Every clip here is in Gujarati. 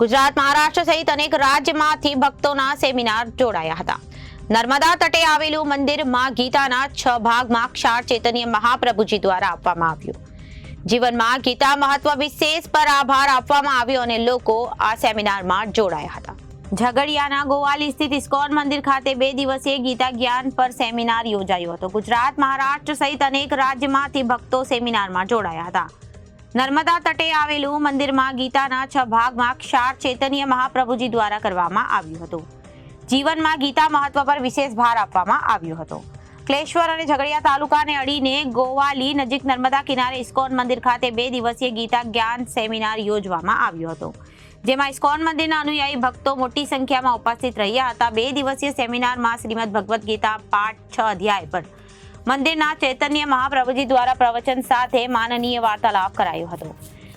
ગુજરાત મહારાષ્ટ્ર સહિત અનેક રાજ્યમાંથી ભક્તોના સેમિનાર જોડાયા હતા. નર્મદા તટે આવેલું મંદિરમાં ગીતાના છ ભાગમાં ક્ષાર ચેતન્ય મહાપ્રભુજી દ્વારા આપવામાં આવ્યું. જીવનમાં ગીતા મહત્વ વિશેષ પર આભાર આપવામાં આવ્યો અને લોકો આ સેમિનારમાં જોડાયા હતા. ઝઘડિયાના ગોવાલી સ્થિત ઇસ્કોન મંદિર ખાતે બે દિવસીય ગીતા જ્ઞાન પર સેમિનાર યોજાયો હતો. ગુજરાત મહારાષ્ટ્ર સહિત અનેક રાજ્યમાંથી ભક્તો સેમિનારમાં જોડાયા હતા. નર્મદા તટે આવેલું મંદિરમાં ગીતાના છ ભાગમાં ક્ષાર ચૈતન્ય મહાપ્રભુજી દ્વારા કરવામાં આવ્યું હતું. જીવનમાં ગીતા મહત્વ પર વિશેષ ભાર આપવામાં આવ્યો હતો. ક્લેશ્વર અને ઝઘડિયા તાલુકાને અડીને ગોવાલી નજીક નર્મદા કિનારે ઇસ્કોન મંદિર ખાતે બે દિવસીય ગીતા જ્ઞાન સેમિનાર યોજવામાં આવ્યો હતો. જેમાં ઇસ્કોન મંદિરના અનુયાયી ભક્તો મોટી સંખ્યામાં ઉપસ્થિત રહ્યા હતા. બે દિવસીય સેમિનારમાં શ્રીમદ ભગવદ્ ગીતા પાઠ છ અધ્યાય પર મંદિરના ચૈતન્ય મહાપ્રભુજી દ્વારા પ્રવચન સાથે માનનીય વાર્તાલાપ કરાયો હતો.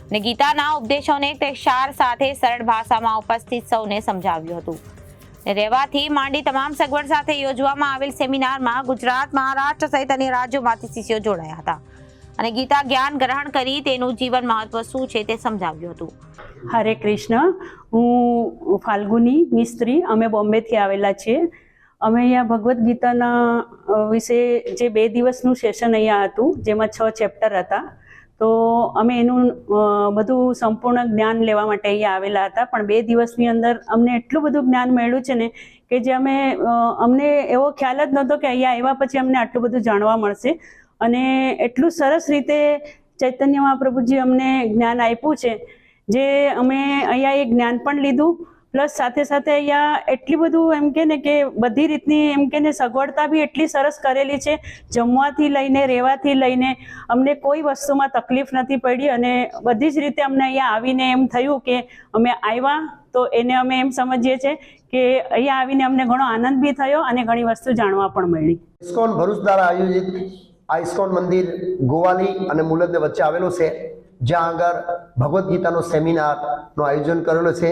અને ગીતાના ઉપદેશોને તે ક્ષાર સાથે સરળ ભાષામાં ઉપસ્થિત સૌને સમજાવ્યું હતું. રહેવાથી માંડી તમામ સગવડ સાથે યોજવામાં આવેલ સેમિનારમાં ગુજરાત, મહારાષ્ટ્ર સહિત અન્ય રાજ્યોમાંથી શિષ્યો જોડાયા હતા. અને ગીતા જ્ઞાન ગ્રહણ કરી તેનું જીવન મહત્વ શું છે તે સમજાવ્યું હતું. હરે કૃષ્ણ, હું ફાલ્ગુની મિસ્ત્રી, અમે બોમ્બેથી આવેલા છીએ. અમે અહીંયા ભગવદ્ ગીતાના વિશે જે બે દિવસનું સેશન અહીંયા હતું, જેમાં છ ચેપ્ટર હતા, તો અમે એનું બધું સંપૂર્ણ જ્ઞાન લેવા માટે અહીંયા આવેલા હતા, પણ બે દિવસની અંદર અમને એટલું બધું જ્ઞાન મળ્યું છે ને, કે જે અમે અમને એવો ખ્યાલ જ નહોતો કે અહીંયા આવ્યા પછી અમને આટલું બધું જાણવા મળશે. અને એટલું સરસ રીતે ચૈતન્ય મહાપ્રભુજી અમને જ્ઞાન આપ્યું છે, જે અમે અહીંયા એ જ્ઞાન પણ લીધું પ્લસ સાથે સાથે અહીંયા એટલી બધું એમ કે ને કે બધી રીતની એમ કે ને સગવડતા બી એટલી સરસ કરેલી છે. જમવાથી લઈને, રહેવાથી લઈને અમને કોઈ વસ્તુમાં તકલીફ નથી પડી અને બધી જ રીતે અમને અહીંયા આવીને એમ થયું કે અમે આવ્યા તો એને અમે એમ સમજીએ છીએ કે અહીંયા આવીને અમને ઘણો આનંદ બી થયો અને ઘણી વસ્તુ જાણવા પણ મળી. ઇસ્કોન ભરૂચ દ્વારા આયોજિત આ મંદિર ગોવાની અને મુલદ વચ્ચે આવેલું છે. જ્યાં આગળ ભગવદ્ ગીતાનો સેમિનારનું આયોજન કરેલો છે.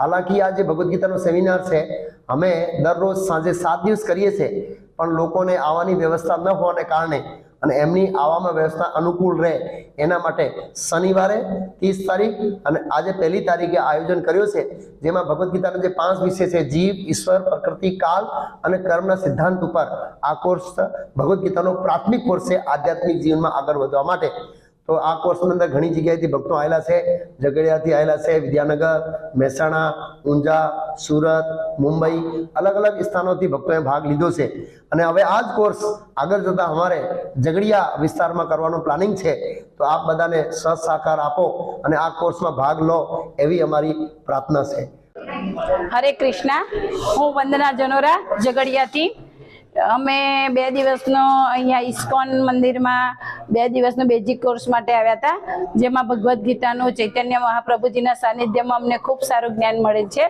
હાલાકી આ જે ભગવદ્ ગીતાનો સેમિનાર છે, અમે દરરોજ સાંજે સાત દિવસ કરીએ છીએ, પણ લોકોને આવવાની વ્યવસ્થા ન હોવાને કારણે અને એમની આવવામાં વ્યવસ્થા અનુકૂળ રહે એના માટે શનિવારે ત્રીસ તારીખ અને આજે પહેલી તારીખે આયોજન કર્યું છે, જેમાં ભગવદ્ ગીતાના જે પાંચ વિષય છે, જીવ, ઈશ્વર, પ્રકૃતિ, કાલ અને કર્મના સિદ્ધાંત ઉપર આ કોર્સ ભગવદ્ ગીતાનો પ્રાથમિક કોર્સ છે, આધ્યાત્મિક જીવનમાં આગળ વધવા માટે. તો આ કોર્સની અંદર ઘણી જગ્યાએથી ભક્તો આવેલા છે. ઝઘડિયાથી આવેલા છે, વિદ્યાનગર, મહેસાણા, ઊંઝા, સુરત, મુંબઈ, અલગ અલગ સ્થાનોથી ભક્તોએ ભાગ લીધો છે. અને હવે આ જ કોર્સ આગળ જતા અમારે ઝઘડિયા વિસ્તારમાં કરવાનું પ્લાનિંગ છે. તો આપ બધાને સહસાકાર આપો અને આ કોર્સમાં ભાગ લો એવી અમારી પ્રાર્થના છે. હરે કૃષ્ણા. હું વંદના જનોરા, ઝઘડિયાથી. અમે બે દિવસનો અહીંયા ઇસ્કોન મંદિરમાં બે દિવસનો બેઝિક કોર્સ માટે આવ્યા હતા, જેમાં ભગવદ્ ગીતાનું ચૈતન્ય મહાપ્રભુજીના સાનિધ્યમાં અમને ખૂબ સારું જ્ઞાન મળે છે.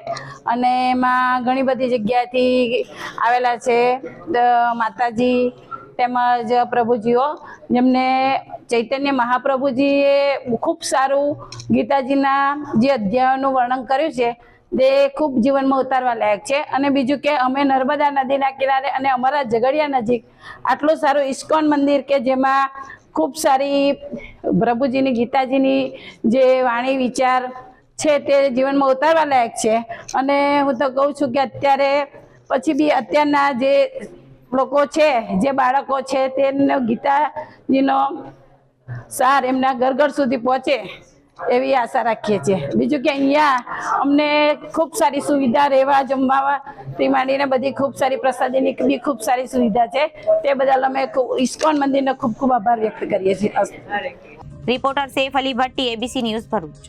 અને એમાં ઘણી બધી જગ્યાએથી આવેલા છે માતાજી તેમજ પ્રભુજીઓ, જેમને ચૈતન્ય મહાપ્રભુજીએ ખૂબ સારું ગીતાજીના જે અધ્યાયોનું વર્ણન કર્યું છે, તે ખૂબ જીવનમાં ઉતારવા લાયક છે. અને બીજું કે અમે નર્મદા નદીના કિનારે અને અમારા ઝઘડિયા નજીક આટલું સારું ઇસ્કોન મંદિર કે જેમાં ખૂબ સારી પ્રભુજીની, ગીતાજીની જે વાણી, વિચાર છે તે જીવનમાં ઉતારવા લાયક છે. અને હું તો કહું છું કે અત્યારે પછી બી અત્યારના જે લોકો છે, જે બાળકો છે, તેનો ગીતાજીનો સાર એમના ઘર ઘર સુધી પહોંચે. એવી આશા રાખીએ છીએ. બીજું કે અહીંયા અમને ખૂબ સારી સુવિધા રહેવા જમવાથી માંડીને બધી ખૂબ સારી પ્રસાદીની બી ખૂબ સારી સુવિધા છે. તે બદલ અમે ઇસ્કોન મંદિરનો ખૂબ ખૂબ આભાર વ્યક્ત કરીએ છીએ. Reporter Saif Ali Bhatti ABC news Bharuch.